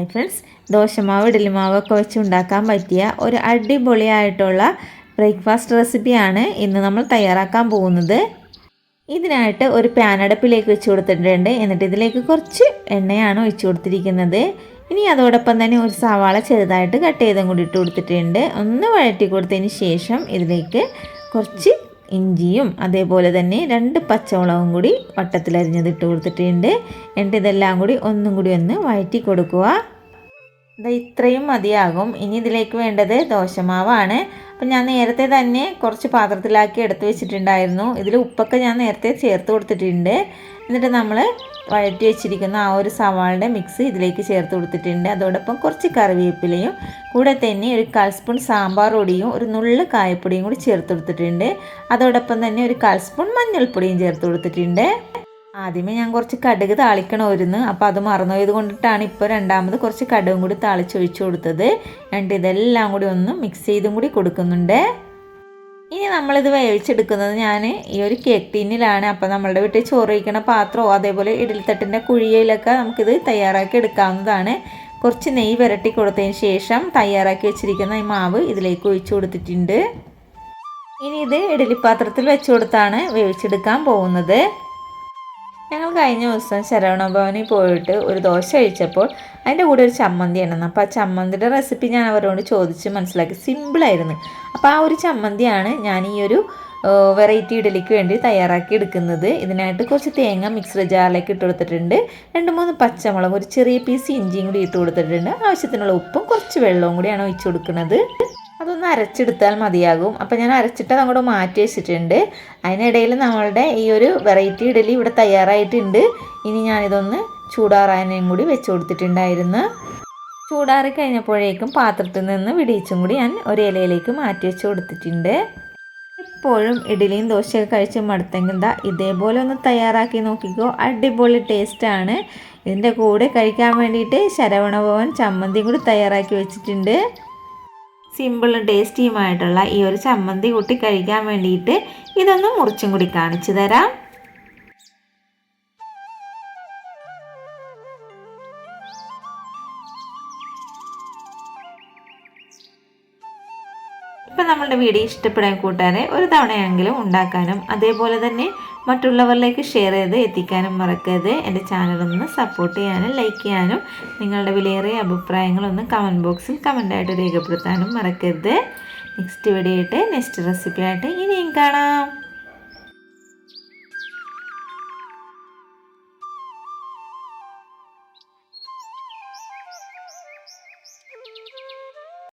Hi friends. ദോശമാവ് ഇഡലിമാവൊക്കെ വെച്ച് ഉണ്ടാക്കാൻ പറ്റിയ ഒരു അടിപൊളിയായിട്ടുള്ള ബ്രേക്ക്ഫാസ്റ്റ് റെസിപ്പിയാണ് ഇന്ന് നമ്മൾ തയ്യാറാക്കാൻ പോകുന്നത്. ഇതിനായിട്ട് ഒരു പാനടപ്പിലേക്ക് വെച്ച് കൊടുത്തിട്ടുണ്ട്. എന്നിട്ട് ഇതിലേക്ക് കുറച്ച് എണ്ണയാണ് ഒഴിച്ചു കൊടുത്തിരിക്കുന്നത്. ഇനി അതോടൊപ്പം തന്നെ ഒരു സവാള ചെറുതായിട്ട് കട്ട് ചെയ്തും കൂടി ഇട്ട് കൊടുത്തിട്ടുണ്ട്. ഒന്ന് വഴറ്റി കൊടുത്തതിന് ശേഷം ഇതിലേക്ക് കുറച്ച് ഇഞ്ചിയും അതേപോലെ തന്നെ രണ്ട് പച്ചമുളകും കൂടി വട്ടത്തിലരിഞ്ഞത് ഇട്ട് കൊടുത്തിട്ടുണ്ട്. എന്നിട്ട് ഇതെല്ലാം കൂടി ഒന്നും കൂടി ഒന്ന് വഴറ്റി കൊടുക്കുക. ഇത് ഇത്രയും മതിയാകും. ഇനി ഇതിലേക്ക് വേണ്ടത് ദോശമാവാണ്. അപ്പം ഞാൻ നേരത്തെ തന്നെ കുറച്ച് പാത്രത്തിലാക്കി എടുത്തു വെച്ചിട്ടുണ്ടായിരുന്നു. ഇതിൽ ഉപ്പൊക്കെ ഞാൻ നേരത്തെ ചേർത്ത് കൊടുത്തിട്ടുണ്ട്. എന്നിട്ട് നമ്മൾ വഴറ്റി വെച്ചിരിക്കുന്ന ആ ഒരു സവാളിന്റെ മിക്സ് ഇതിലേക്ക് ചേർത്ത് കൊടുത്തിട്ടുണ്ട്. അതോടൊപ്പം കുറച്ച് കറിവേപ്പിലയും കൂടെ തന്നെ ഒരു കാൽ സ്പൂൺ സാമ്പാർ പൊടിയും ഒരു നുള്ളു കായപ്പൊടിയും കൂടി ചേർത്ത് കൊടുത്തിട്ടുണ്ട്. അതോടൊപ്പം തന്നെ ഒരു കാൽ സ്പൂൺ മഞ്ഞൾപ്പൊടിയും ചേർത്ത് കൊടുത്തിട്ടുണ്ട്. ആദ്യമേ ഞാൻ കുറച്ച് കടുക് താളിക്കണമായിരുന്നു അപ്പോൾ അത് മറന്നുപോയത് കൊണ്ടിട്ടാണ് ഇപ്പോൾ രണ്ടാമത് കുറച്ച് കടുകും കൂടി താളിച്ചൊഴിച്ചു കൊടുത്തത്. രണ്ട് ഇതെല്ലാം കൂടി ഒന്ന് മിക്സ് ചെയ്തും കൂടി കൊടുക്കുന്നുണ്ട്. ഇനി നമ്മളിത് വേവിച്ചെടുക്കുന്നത് ഞാൻ ഈ ഒരു കേക്ക് ടീനിലാണ് അപ്പോൾ നമ്മളുടെ വീട്ടിൽ ചോറ് വയ്ക്കണ പാത്രമോ അതേപോലെ ഇഡലിത്തട്ടിന്റെ കുഴിയിലൊക്കെ നമുക്കിത് തയ്യാറാക്കി എടുക്കാവുന്നതാണ്. കുറച്ച് നെയ്യ് വരട്ടി കൊടുത്തതിന് ശേഷം തയ്യാറാക്കി വെച്ചിരിക്കുന്ന ഈ മാവ് ഇതിലേക്ക് ഒഴിച്ചു കൊടുത്തിട്ടുണ്ട്. ഇനി ഇത് ഇഡലിപ്പാത്രത്തിൽ വെച്ച് കൊടുത്താണ് വേവിച്ചെടുക്കാൻ പോകുന്നത്. ഞങ്ങൾ കഴിഞ്ഞ ദിവസം ശരവണ ഭവനിൽ പോയിട്ട് ഒരു ദോശ കഴിച്ചപ്പോൾ അതിന്റെ കൂടെ ഒരു ചമ്മന്തി ഉണ്ടെന്ന് അപ്പോൾ ആ ചമ്മന്തിയുടെ റെസിപ്പി ഞാൻ അവരോട് ചോദിച്ച് മനസ്സിലാക്കി. സിമ്പിളായിരുന്നു അപ്പോൾ ആ ഒരു ചമ്മന്തിയാണ് ഞാൻ ഈ ഒരു വെറൈറ്റി ഇഡലിക്ക് വേണ്ടി തയ്യാറാക്കി എടുക്കുന്നത്. ഇതിനായിട്ട് കുറച്ച് തേങ്ങ മിക്സർ ജാറിലേക്ക് ഇട്ട് കൊടുത്തിട്ടുണ്ട്. രണ്ട് മൂന്ന് പച്ചമുളക് ഒരു ചെറിയ പീസ് ഇഞ്ചിയും കൂടി ഇട്ട് കൊടുത്തിട്ടുണ്ട്. ആവശ്യത്തിനുള്ള ഉപ്പും കുറച്ച് വെള്ളവും കൂടിയാണ് ഒഴിച്ചു കൊടുക്കുന്നത്. അതൊന്ന് അരച്ചെടുത്താൽ മതിയാകും. അപ്പോൾ ഞാൻ അരച്ചിട്ട് അങ്ങോട്ട് മാറ്റി വെച്ചിട്ടുണ്ട്. അതിനിടയിൽ നമ്മളുടെ ഈ ഒരു വെറൈറ്റി ഇഡലി ഇവിടെ തയ്യാറായിട്ടുണ്ട്. ഇനി ഞാനിതൊന്ന് ചൂടാറാനും കൂടി വെച്ച് കൊടുത്തിട്ടുണ്ടായിരുന്നു. ചൂടാറി കഴിഞ്ഞപ്പോഴേക്കും പാത്രത്തിൽ നിന്ന് വിടിയിച്ചും കൂടി ഞാൻ ഒരു ഇലയിലേക്ക് മാറ്റി വെച്ച് കൊടുത്തിട്ടുണ്ട്. എപ്പോഴും ഇഡലിയും ദോശയൊക്കെ കഴിച്ച് മടുത്തെങ്കിൽ എന്താ ഇതേപോലെ ഒന്ന് തയ്യാറാക്കി നോക്കിക്കോ. അടിപൊളി ടേസ്റ്റാണ് ഇതിന്റെ കൂടെ കഴിക്കാൻ വേണ്ടിയിട്ട് ശരവണഭവൻ ചമ്മന്തി കൂടി തയ്യാറാക്കി വെച്ചിട്ടുണ്ട്. സിമ്പിളും ടേസ്റ്റിയുമായിട്ടുള്ള ഈ ഒരു ചമ്മന്തി കൂട്ടി കഴിക്കാൻ വേണ്ടിയിട്ട് ഇതൊന്ന് മുറിച്ചും കൂടി കാണിച്ചു തരാം. ഇപ്പം നമ്മളുടെ വീഡിയോ ഇഷ്ടപ്പെടാൻ കൂട്ടാനെ ഒരു തവണയെങ്കിലും ഉണ്ടാക്കാനും അതേപോലെ തന്നെ മറ്റുള്ളവരിലേക്ക് ഷെയർ ചെയ്ത് എത്തിക്കാനും മറക്കരുത്. എന്റെ ചാനലൊന്ന് സപ്പോർട്ട് ചെയ്യാനും ലൈക്ക് ചെയ്യാനും നിങ്ങളുടെ വിലയേറിയ അഭിപ്രായങ്ങളൊന്ന് കമന്റ് ബോക്സിൽ കമന്റായിട്ട് രേഖപ്പെടുത്താനും മറക്കരുത്. നെക്സ്റ്റ് വീഡിയോ ആയിട്ട് നെക്സ്റ്റ് റെസിപ്പി ആയിട്ട് ഇനിയും കാണാം.